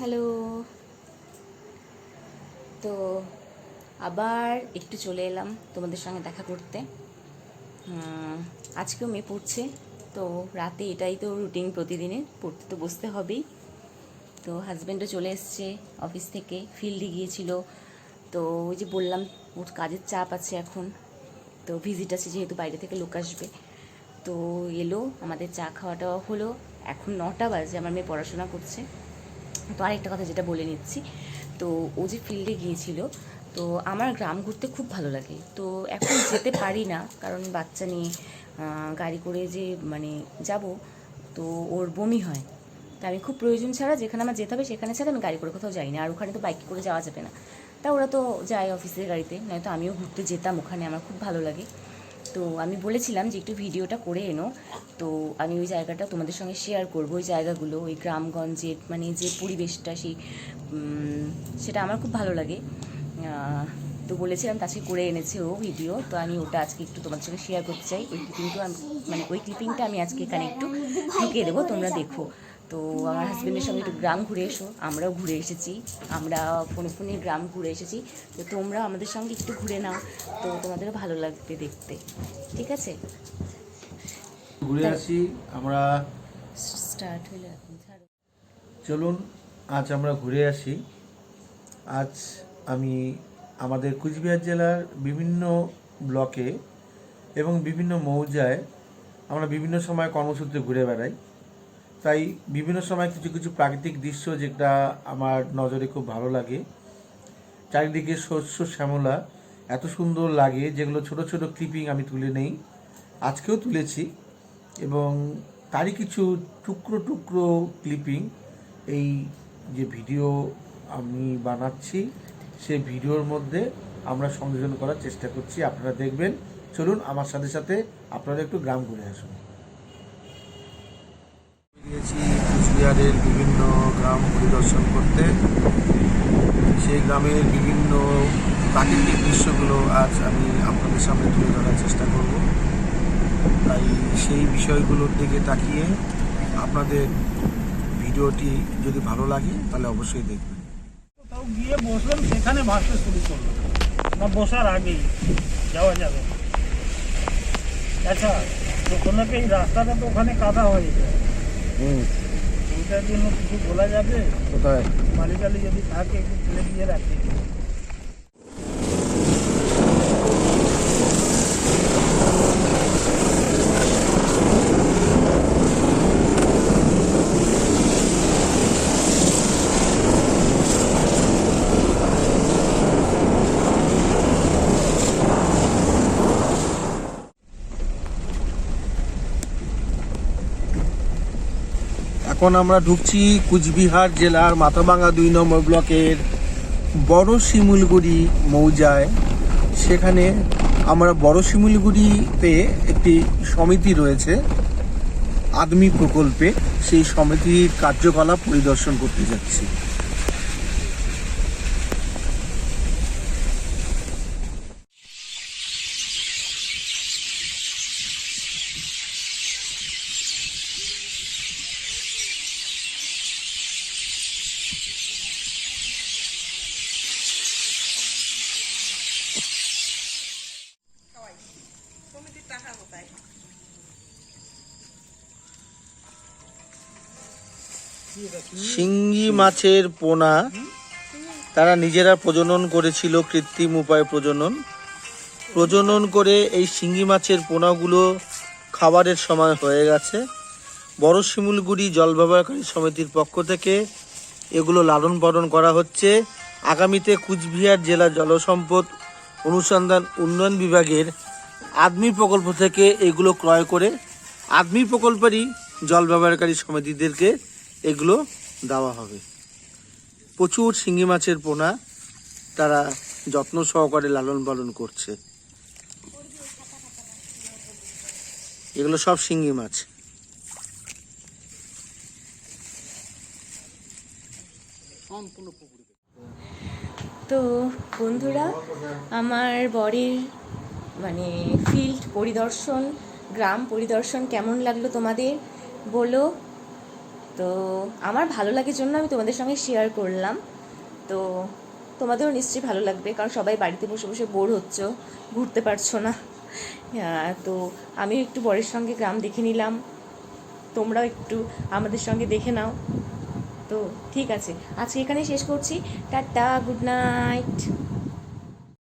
Hello. তো আবার একটু চলে এলাম তোমাদের সঙ্গে দেখা করতে। আজকেও মেয়ে পড়ছে, তো রাতে এটাই তো রুটিন প্রতিদিনের, পড়তে তো বসতে হবেই। তো হাজব্যান্ডও চলে এসছে অফিস থেকে ফিল্ডে গিয়েছিল। তো ওই যে বললাম, ওর কাজের চাপ আছে এখন। তো ভিজিট আছে যেহেতু বাইরে থেকে লোক আসবে। তো এলো, আমাদের চা খাওয়াটাও হলো। এখন নটা বাজে, আমার মেয়ে পড়াশোনা করছে। তো আরেকটা কথা যেটা বলে নিচ্ছি। তো ও যে ফিল্ডে গিয়েছিল, তো আমার গ্রাম ঘুরতে খুব ভালো লাগে। তো এখন যেতে পারি না, কারণ বাচ্চা নিয়ে গাড়ি করে যে মানে যাব, তো ওর বমি হয়। তা আমি খুব প্রয়োজন ছাড়া যেখানে আমার যেতে হবে, সেখানে ছাড়া আমি গাড়ি করে কোথাও যাই না। আর ওখানে তো বাইক করে যাওয়া যাবে না। তা ওরা তো যায় অফিসের গাড়িতে, নয়তো আমিও ঘুরতে যেতাম ওখানে, আমার খুব ভালো লাগে। তো আমি বলেছিলাম যে একটু ভিডিওটা করে এনো। তো আমি ওই জায়গাটা তোমাদের সঙ্গে শেয়ার করব, ওই জায়গাগুলো, ওই গ্রামগঞ্জের মানে যে পরিবেশটা সেই সেটা আমার খুব ভালো লাগে। তো বলেছিলাম তাকে করে এনেছে ও ভিডিও তো আমি ওটা আজকে একটু তোমাদের সঙ্গে শেয়ার করতে চাই। ওই ক্লিপিংটা মানে ওই ক্লিপিংটা আমি আজকে এখানে একটু ঢুকিয়ে দেবো, তোমরা দেখো। তো আমার হাজব্যান্ডের সঙ্গে একটু গ্রাম ঘুরে এসো আমরাও ঘুরে এসেছি আমরা ফোনে ফোনে গ্রাম ঘুরে এসেছি তো তোমরা আমাদের সঙ্গে একটু ঘুরে নাও তো তোমাদেরও ভালো লাগবে দেখতে ঠিক আছে? ঘুরে আসি আমরা স্টার্ট হলে এখন চলুন আজ আমরা ঘুরে আসি। আজ আমি আমাদের কুচবিহার জেলার বিভিন্ন ব্লকে এবং বিভিন্ন মৌজায় আমরা বিভিন্ন সময় কর্মসূত্রে ঘুরে বেড়াই। তাই বিভিন্ন সময় কিছু কিছু প্রাকৃতিক দৃশ্য যেটা আমার নজরে খুব ভালো লাগে। চারিদিকে শস্য শ্যামলা, এত সুন্দর লাগে যেগুলো ছোট ছোট ক্লিপিং আমি তুলে নেই। আজকেও তুলেছি এবং তারই কিছু টুকরো টুকরো ক্লিপিং এই যে ভিডিও আমি বানাচ্ছি, সে ভিডিওর মধ্যে আমরা সংযোজন করার চেষ্টা করছি। আপনারা দেখবেন, চলুন আমার সাথে সাথে আপনারা একটু গ্রাম ঘুরে আসুন। গিয়েছি কুচবিহারের বিভিন্ন গ্রাম পরিদর্শন করতে। সেই গ্রামের বিভিন্ন প্রাকৃতিক দৃশ্যগুলো আজ আমি আপনাদের সামনে তুলে ধরার চেষ্টা করব। তাই সেই বিষয়গুলোর দিকে তাকিয়ে আপনাদের ভিডিওটি যদি ভালো লাগে, তাহলে অবশ্যই দেখবেন। কোথাও গিয়ে বসলাম, সেখানে ভাসতে শুরু করল না, বসার আগেই যাওয়া যাবে। আচ্ছা ওখানে এই রাস্তাটা তো ওখানে কাদা হয়ে যায়। হুম। ওইটার জন্য কিছু বলা যাবে? কোথায়? মালিকালি যদি থাকে একটু তুলে দিয়ে রাখি। এখন আমরা ঢুকছি কুচবিহার জেলার মাথাভাঙ্গা দুই নম্বর ব্লকের বড় শিমুলগুড়ি মৌজায়। সেখানে আমরা বড় শিমুলগুড়িতে একটি সমিতি রয়েছে, আদমি প্রকল্পে। সেই সমিতির কার্যকলাপ পরিদর্শন করতে যাচ্ছি। শিঙ্গি মাছের পোনা তারা নিজেরা প্রজনন করেছিল, কৃত্রিম উপায়ে প্রজনন। প্রজনন করে এই শিঙ্গি মাছের পোনাগুলো খাবারের সময় হয়ে গেছে। বড় শিমুলগুড়ি জল ব্যবহারকারী সমিতির পক্ষ থেকে এগুলো লালন পালন করা হচ্ছে। আগামীতে কুচবিহার জেলা জলসম্পদ অনুসন্ধান উন্নয়ন বিভাগের আদমি প্রকল্প থেকে এগুলো ক্রয় করে আদমি প্রকল্পেরই জল ব্যবহারকারী সমিতিদেরকে এগুলো দেওয়া হবে। প্রচুর শিঙি মাছের পোনা তারা যত্ন সহকারে লালন পালন করছে। এগুলো সব শিঙ্গি মাছ। তো বন্ধুরা, আমার বরের মানে ফিল্ড পরিদর্শন, গ্রাম পরিদর্শন কেমন লাগল তোমাদের? বলো। তো আমার ভালো লাগে জন্য আমি তোমাদের সঙ্গে শেয়ার করলাম। তো তোমাদেরও নিশ্চয়ই ভালো লাগবে কারণ সবাই বাড়িতে বসে বসে বোর হচ্ছ ঘুরতে পারছ না। আহ, তো আমি একটু বরের সঙ্গে গ্রাম দেখে নিলাম। তোমরাও একটু আমাদের সঙ্গে দেখে নাও। তো ঠিক আছে আজকে এখানে শেষ করছি। Tata good night